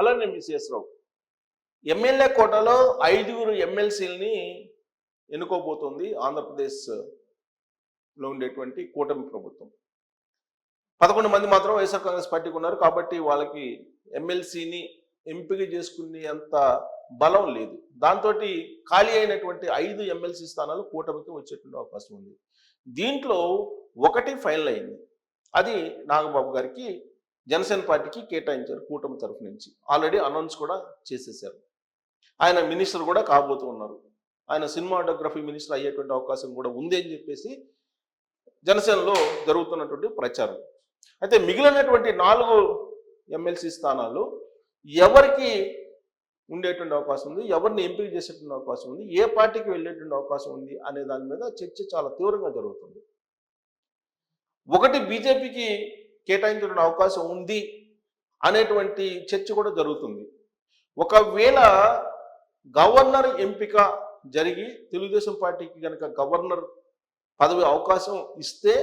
అలానే మిసిఎస్ రావు. ఎమ్మెల్యే కోటాలో ఐదుగురు ఎమ్మెల్సీలని ఎన్నుకోబోతోంది ఆంధ్రప్రదేశ్లో ఉండేటువంటి కూటమి ప్రభుత్వం. పదకొండు మంది మాత్రం వైఎస్ఆర్ కాంగ్రెస్ పార్టీకి ఉన్నారు కాబట్టి వాళ్ళకి ఎమ్మెల్సీని ఎంపిక చేసుకునే అంత బలం లేదు. దాంతో ఖాళీ అయినటువంటి ఐదు ఎమ్మెల్సీ స్థానాలు కూటమికి వచ్చేటువంటి అవకాశం ఉంది. దీంట్లో ఒకటి ఫైనల్ అయింది. అది నాగబాబు గారికి జనసేన పార్టీకి కేటాయించారు కూటమి తరఫు నుంచి. ఆల్రెడీ అనౌన్స్ కూడా చేసేసారు. ఆయన మినిస్టర్ కూడా కాబోతూ ఉన్నారు. ఆయన సినిమాటోగ్రఫీ మినిస్టర్ అయ్యేటువంటి అవకాశం కూడా ఉంది అని చెప్పేసి జనసేనలో జరుగుతున్నటువంటి ప్రచారం. అయితే మిగిలినటువంటి నాలుగు ఎమ్మెల్సీ స్థానాలు ఎవరికి ఉండేటువంటి అవకాశం ఉంది? ఎవరిని ఎంపిక చేసేటువంటి అవకాశం ఉంది? ఏ పార్టీకి వెళ్ళేటువంటి అవకాశం ఉంది? అనే దాని మీద చర్చ చాలా తీవ్రంగా జరుగుతుంది. ఒకటి బీజేపీకి కేటాయించిన అవకాశం ఉంది అనేటువంటి చర్చ కూడా జరుగుతుంది. ఒకవేళ గవర్నర్ ఎంపిక జరిగి తెలుగుదేశం పార్టీకి కనుక గవర్నర్ పదవి అవకాశం ఇస్తే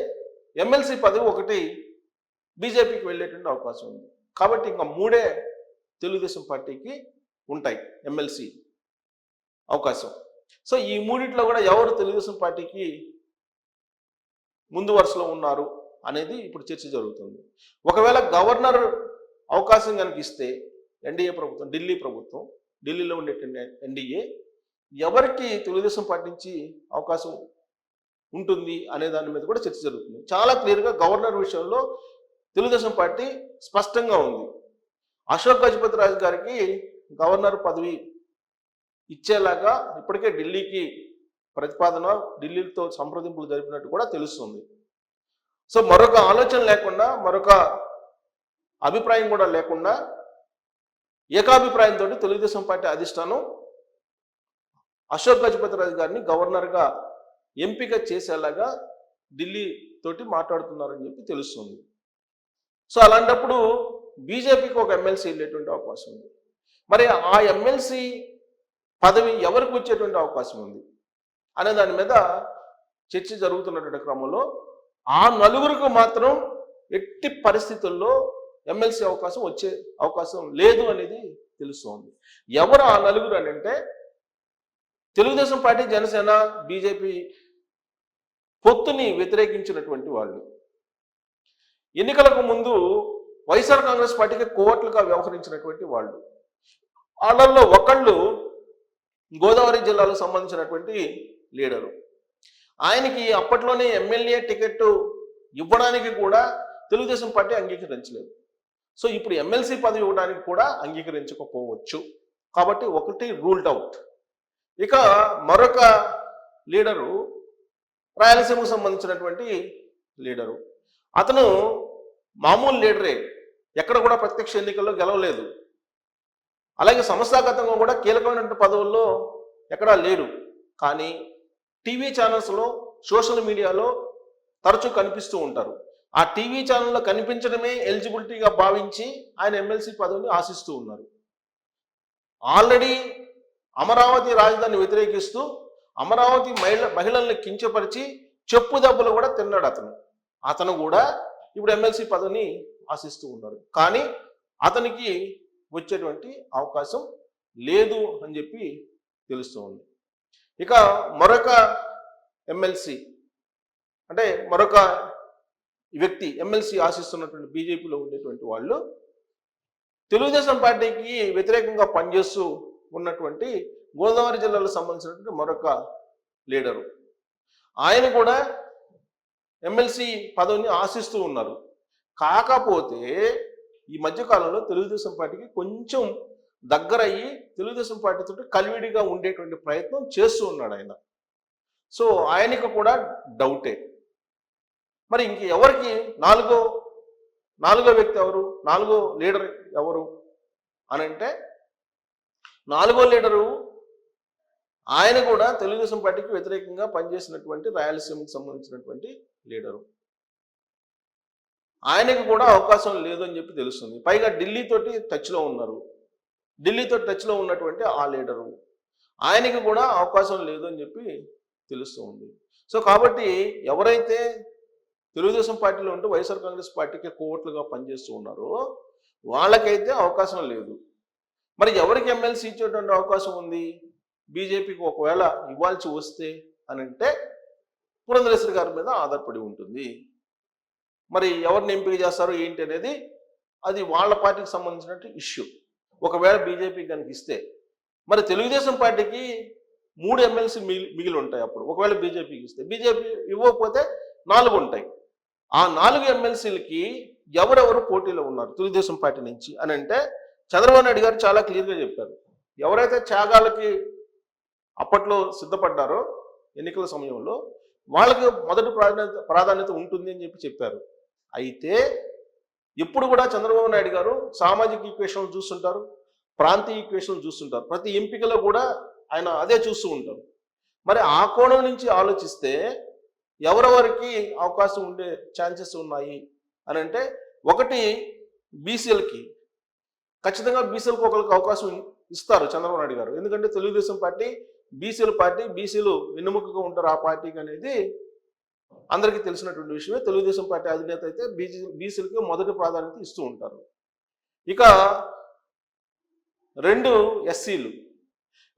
ఎమ్మెల్సీ పదవి ఒకటి బీజేపీకి వెళ్ళేటువంటి అవకాశం ఉంది. కాబట్టి ఇంకా మూడే తెలుగుదేశం పార్టీకి ఉంటాయి ఎమ్మెల్సీ అవకాశం. సో ఈ మూడిట్లో కూడా ఎవరు తెలుగుదేశం పార్టీకి ముందు వరుసలో ఉన్నారు? అనేది ఇప్పుడు చర్చ జరుగుతుంది. ఒకవేళ గవర్నర్ అవకాశం కనిపిస్తే ఎన్డీఏ ప్రభుత్వం ఢిల్లీ ప్రభుత్వం ఢిల్లీలో ఉండేటువంటి ఎన్డీఏ ఎవరికి తెలుగుదేశం పార్టీ నుంచి అవకాశం ఉంటుంది అనే దాని మీద కూడా చర్చ జరుగుతుంది. చాలా క్లియర్గా గవర్నర్ విషయంలో తెలుగుదేశం పార్టీ స్పష్టంగా ఉంది. అశోక్ గజపతి రాజు గారికి గవర్నర్ పదవి ఇచ్చేలాగా ఇప్పటికే ఢిల్లీకి ప్రతిపాదన ఢిల్లీతో సంప్రదింపులు జరిపినట్టు కూడా తెలుస్తుంది. సో మరొక ఆలోచన లేకుండా మరొక అభిప్రాయం కూడా లేకుండా ఏకాభిప్రాయంతో తెలుగుదేశం పార్టీ అధిష్టానం అశోక్ గజపతి రాజు గారిని గవర్నర్గా ఎంపిక చేసేలాగా ఢిల్లీ తోటి మాట్లాడుతున్నారని చెప్పి తెలుస్తుంది. సో అలాంటప్పుడు బీజేపీకి ఒక ఎమ్మెల్సీ వెళ్ళేటువంటి అవకాశం ఉంది. మరి ఆ ఎమ్మెల్సీ పదవి ఎవరికి వచ్చేటువంటి అవకాశం ఉంది? అనే దాని మీద చర్చ జరుగుతున్నటువంటి క్రమంలో ఆ నలుగురికి మాత్రం ఎట్టి పరిస్థితుల్లో ఎమ్మెల్సీ అవకాశం వచ్చే అవకాశం లేదు అనేది తెలుస్తోంది. ఎవరు ఆ నలుగురు అని అంటే తెలుగుదేశం పార్టీ జనసేన బీజేపీ పొత్తుని వ్యతిరేకించినటువంటి వాళ్ళు. ఎన్నికలకు ముందు వైఎస్ఆర్ కాంగ్రెస్ పార్టీకి కోవట్లుగా వ్యవహరించినటువంటి వాళ్ళు. వాళ్ళల్లో ఒకళ్ళు గోదావరి జిల్లాలో సంబంధించినటువంటి లీడరు. ఆయనకి అప్పట్లోనే ఎమ్మెల్యే టికెట్ ఇవ్వడానికి కూడా తెలుగుదేశం పార్టీ అంగీకరించలేదు. సో ఇప్పుడు ఎమ్మెల్సీ పదవి ఇవ్వడానికి కూడా అంగీకరించకపోవచ్చు. కాబట్టి ఒకటి రూల్డ్ అవుట్ ఇక మరొక లీడరు రాయలసీమకు సంబంధించినటువంటి లీడరు. అతను మామూలు లీడరే ఎక్కడ కూడా ప్రత్యక్ష ఎన్నికల్లో గెలవలేదు. అలాగే సంస్థాగతంగా కూడా కీలకమైనటువంటి పదవుల్లో ఎక్కడా లేడు. కానీ టీవీ ఛానల్స్లో సోషల్ మీడియాలో తరచూ కనిపిస్తూ ఉంటారు. ఆ టీవీ ఛానల్లో కనిపించడమే ఎలిజిబిలిటీగా భావించి ఆయన ఎమ్మెల్సీ పదవిని ఆశిస్తూ ఉన్నారు. ఆల్రెడీ అమరావతి రాజధాని వ్యతిరేకిస్తూ అమరావతి మహిళ మహిళల్ని కించపరిచి చెప్పు దెబ్బలు కూడా తిన్నాడు అతను. అతను కూడా ఇప్పుడు ఎమ్మెల్సీ పదవిని ఆశిస్తూ ఉన్నారు. కానీ అతనికి వచ్చేటువంటి అవకాశం లేదు అని చెప్పి తెలుస్తూ ఉంది. ఇక మరొక ఎమ్మెల్సీ అంటే మరొక వ్యక్తి ఎమ్మెల్సీ ఆశిస్తున్నటువంటి బీజేపీలో ఉండేటువంటి వాళ్ళు తెలుగుదేశం పార్టీకి వ్యతిరేకంగా పనిచేస్తూ ఉన్నటువంటి గోదావరి జిల్లాలో సంబంధించినటువంటి మరొక లీడరు. ఆయన కూడా ఎమ్మెల్సీ పదవిని ఆశిస్తూ ఉన్నారు. కాకపోతే ఈ మధ్యకాలంలో తెలుగుదేశం పార్టీకి కొంచెం దగ్గరయ్యి తెలుగుదేశం పార్టీతో కలివిడిగా ఉండేటువంటి ప్రయత్నం చేస్తూ ఉన్నాడు ఆయన. సో ఆయనకు కూడా డౌటే. మరి ఇంక ఎవరికి? నాలుగో నాలుగో వ్యక్తి ఎవరు? నాలుగో లీడర్ ఎవరు? అని అంటే నాలుగో లీడరు ఆయన కూడా తెలుగుదేశం పార్టీకి వ్యతిరేకంగా పనిచేసినటువంటి రాయలసీమకు సంబంధించినటువంటి లీడరు. ఆయనకు కూడా అవకాశం లేదు అని చెప్పి తెలుస్తుంది. పైగా ఢిల్లీతోటి టచ్లో ఉన్నారు. ఢిల్లీతో టచ్లో ఉన్నటువంటి ఆ లీడరు. ఆయనకి కూడా అవకాశం లేదు అని చెప్పి తెలుస్తూ ఉంది. సో కాబట్టి ఎవరైతే తెలుగుదేశం పార్టీలో ఉంటూ వైఎస్ఆర్ కాంగ్రెస్ పార్టీకి కోట్లుగా పనిచేస్తూ ఉన్నారో వాళ్ళకైతే అవకాశం లేదు. మరి ఎవరికి ఎమ్మెల్సీ ఇచ్చేటువంటి అవకాశం ఉంది? బీజేపీకి ఒకవేళ ఇవ్వాల్సి వస్తే అని అంటే పురంధరేశ్వరి గారి మీద ఆధారపడి ఉంటుంది. మరి ఎవరిని ఎంపిక చేస్తారో ఏంటి అనేది అది వాళ్ళ పార్టీకి సంబంధించినట్టు ఇష్యూ. ఒకవేళ బీజేపీకి కనుక ఇస్తే మరి తెలుగుదేశం పార్టీకి మూడు ఎమ్మెల్సీ మిగిలి మిగిలి ఉంటాయి అప్పుడు. ఒకవేళ బీజేపీకి ఇస్తే బీజేపీ ఇవ్వకపోతే నాలుగు ఉంటాయి. ఆ నాలుగు ఎమ్మెల్సీలకి ఎవరెవరు పోటీలో ఉన్నారు తెలుగుదేశం పార్టీ నుంచి అని అంటే చంద్రబాబు నాయుడు గారు చాలా క్లియర్గా చెప్పారు. ఎవరైతే త్యాగాలకి అప్పట్లో సిద్ధపడ్డారో ఎన్నికల సమయంలో వాళ్ళకి మొదటి ప్రాధాన్యత ప్రాధాన్యత ఉంటుంది అని చెప్పి చెప్పారు. అయితే ఎప్పుడు కూడా చంద్రబాబు నాయుడు గారు సామాజిక ఈక్వేషన్లు చూస్తుంటారు ప్రాంతీయ ఈక్వేషన్లు చూస్తుంటారు. ప్రతి ఎంపికలో కూడా ఆయన అదే చూస్తూ ఉంటారు. మరి ఆ కోణం నుంచి ఆలోచిస్తే ఎవరెవరికి అవకాశం ఉండే ఛాన్సెస్ ఉన్నాయి అని అంటే ఒకటి బీసీలకి. ఖచ్చితంగా బీసీలకు ఒకరికి అవకాశం ఇస్తారు చంద్రబాబు నాయుడు గారు. ఎందుకంటే తెలుగుదేశం పార్టీ బీసీల పార్టీ బీసీలు వెన్నుముకగా ఉంటారు ఆ పార్టీకి అనేది అందరికీ తెలిసినటువంటి విషయమే. తెలుగుదేశం పార్టీ అధినేత అయితే బీజీ బీసీలకి మొదటి ప్రాధాన్యత ఇస్తూ ఉంటారు. ఇక రెండు ఎస్సీలు.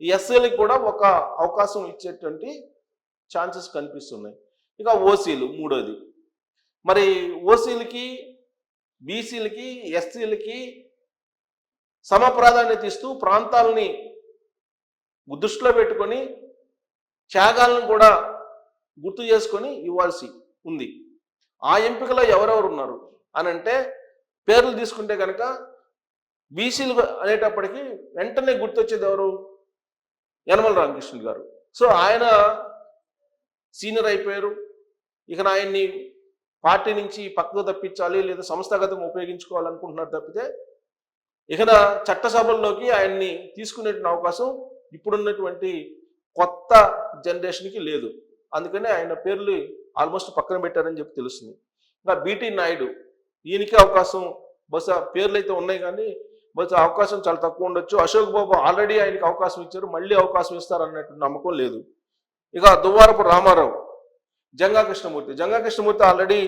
ఈ ఎస్సీలకు కూడా ఒక అవకాశం ఇచ్చేటువంటి ఛాన్సెస్ కనిపిస్తున్నాయి. ఇక ఓసీలు మూడోది. మరి ఓసీలకి బీసీలకి ఎస్సీలకి సమ ప్రాధాన్యత ఇస్తూ ప్రాంతాలని దృష్టిలో పెట్టుకొని త్యాగాలను కూడా గుర్తు చేసుకొని ఇవ్వాల్సి ఉంది. ఆ ఎంపికలో ఎవరెవరు ఉన్నారు? అని అంటే పేర్లు తీసుకుంటే కనుక బీసీలు అనేటప్పటికీ వెంటనే గుర్తొచ్చేది ఎవరు? యనమల రామకృష్ణుడు గారు. సో ఆయన సీనియర్ అయిపోయారు. ఇక ఆయన్ని పార్టీ నుంచి పక్కకు తప్పించాలి లేదా సంస్థాగతంగా ఉపయోగించుకోవాలనుకుంటున్నారు తప్పితే ఇక చట్టసభల్లోకి ఆయన్ని తీసుకునే అవకాశం ఇప్పుడున్నటువంటి కొత్త జనరేషన్కి లేదు. అందుకనే ఆయన పేర్లు ఆల్మోస్ట్ పక్కన పెట్టారని చెప్పి తెలుస్తుంది. ఇంకా బీటీ నాయుడు ఈయనకి అవకాశం బహుశా పేర్లు అయితే ఉన్నాయి కానీ బహుశా అవకాశం చాలా తక్కువ ఉండొచ్చు. అశోక్ బాబు ఆల్రెడీ ఆయనకి అవకాశం ఇచ్చారు మళ్ళీ అవకాశం ఇస్తారు అన్నట్టు నమ్మకం లేదు. ఇక Duvvarapu Ramarao Janga Krishnamurthy. Janga Krishnamurthy already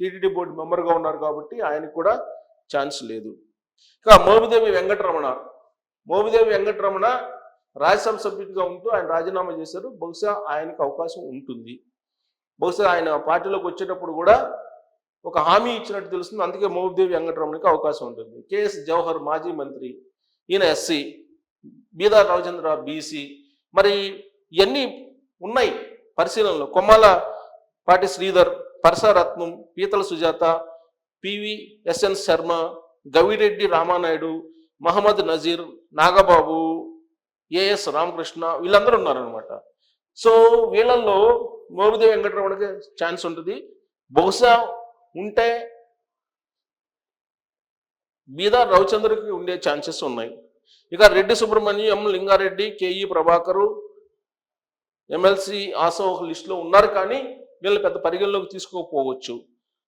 TTD board మెంబర్గా ఉన్నారు కాబట్టి ఆయనకు కూడా ఛాన్స్ లేదు. ఇక మోబిదేవి వెంకటరమణ మోబిదేవి వెంకటరమణ రాజ్యసభ సభ్యుడిగా ఉంటూ ఆయన రాజీనామా చేశారు. బహుశా ఆయనకు అవకాశం ఉంటుంది. బహుశా ఆయన పార్టీలోకి వచ్చేటప్పుడు కూడా ఒక హామీ ఇచ్చినట్టు తెలుస్తుంది. అందుకే మోపిదేవి వెంకటరమణికి అవకాశం ఉంటుంది. కేఎస్ జవహర్ మాజీ మంత్రి ఈయన ఎస్సీ బీదా రామచంద్ర బీసీ మరి ఇవన్నీ ఉన్నాయి పరిశీలనలో. కొమ్మాల Pati Sridhar Parasaratnam Peethala Sujatha PV SN Sharma Gavireddy Ramanaidu Mohammed Nazeer Nagababu AS Ramakrishna వీళ్ళందరూ ఉన్నారనమాట సో వీళ్ళల్లో మోబిదేవి వెంకటరమణకి ఛాన్స్ ఉంటుంది. బహుశా ఉంటే మీద రవిచంద్రకి ఉండే ఛాన్సెస్ ఉన్నాయి. ఇక రెడ్డి సుబ్రహ్మణ్యం లింగారెడ్డి కేఈ ప్రభాకరు ఎమ్మెల్సీ ఆసో ఒక లిస్టులో ఉన్నారు కానీ వీళ్ళు పెద్ద పరిగణలోకి తీసుకోకపోవచ్చు.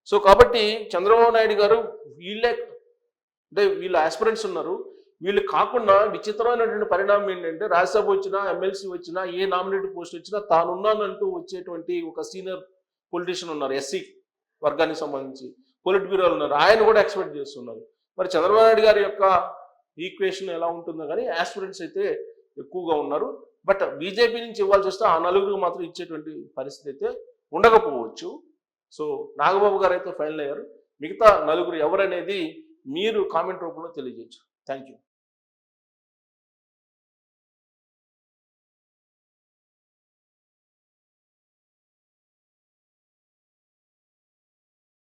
సో కాబట్టి చంద్రబాబు నాయుడు గారు వీళ్ళే అంటే వీళ్ళు ఆస్పిరెంట్స్ ఉన్నారు. వీళ్ళు కాకుండా విచిత్రమైనటువంటి పరిణామం ఏంటంటే రాజ్యసభ వచ్చినా ఎమ్మెల్సీ వచ్చినా ఏ నామినేటెడ్ పోస్ట్ వచ్చినా తానున్నానంటూ వచ్చేటువంటి ఒక సీనియర్ పొలిటీషియన్ ఉన్నారు ఎస్సీ వర్గానికి సంబంధించి. పొలిట్ బ్యూరోలు ఉన్నారు. ఆయన కూడా ఎక్స్పెక్ట్ చేస్తున్నారు. మరి చంద్రబాబు నాయుడు గారి యొక్క ఈక్వేషన్ ఎలా ఉంటుందో కానీ యాస్పిరెంట్స్ అయితే ఎక్కువగా ఉన్నారు. బట్ బీజేపీ నుంచి ఇవ్వాల్సి వస్తే ఆ నలుగురికి మాత్రం ఇచ్చేటువంటి పరిస్థితి అయితే ఉండకపోవచ్చు. సో నాగబాబు గారు అయితే ఫైనల్ అయ్యారు. మిగతా నలుగురు ఎవరనేది మీరు కామెంట్ రూపంలో తెలియజేయచ్చు. Thank you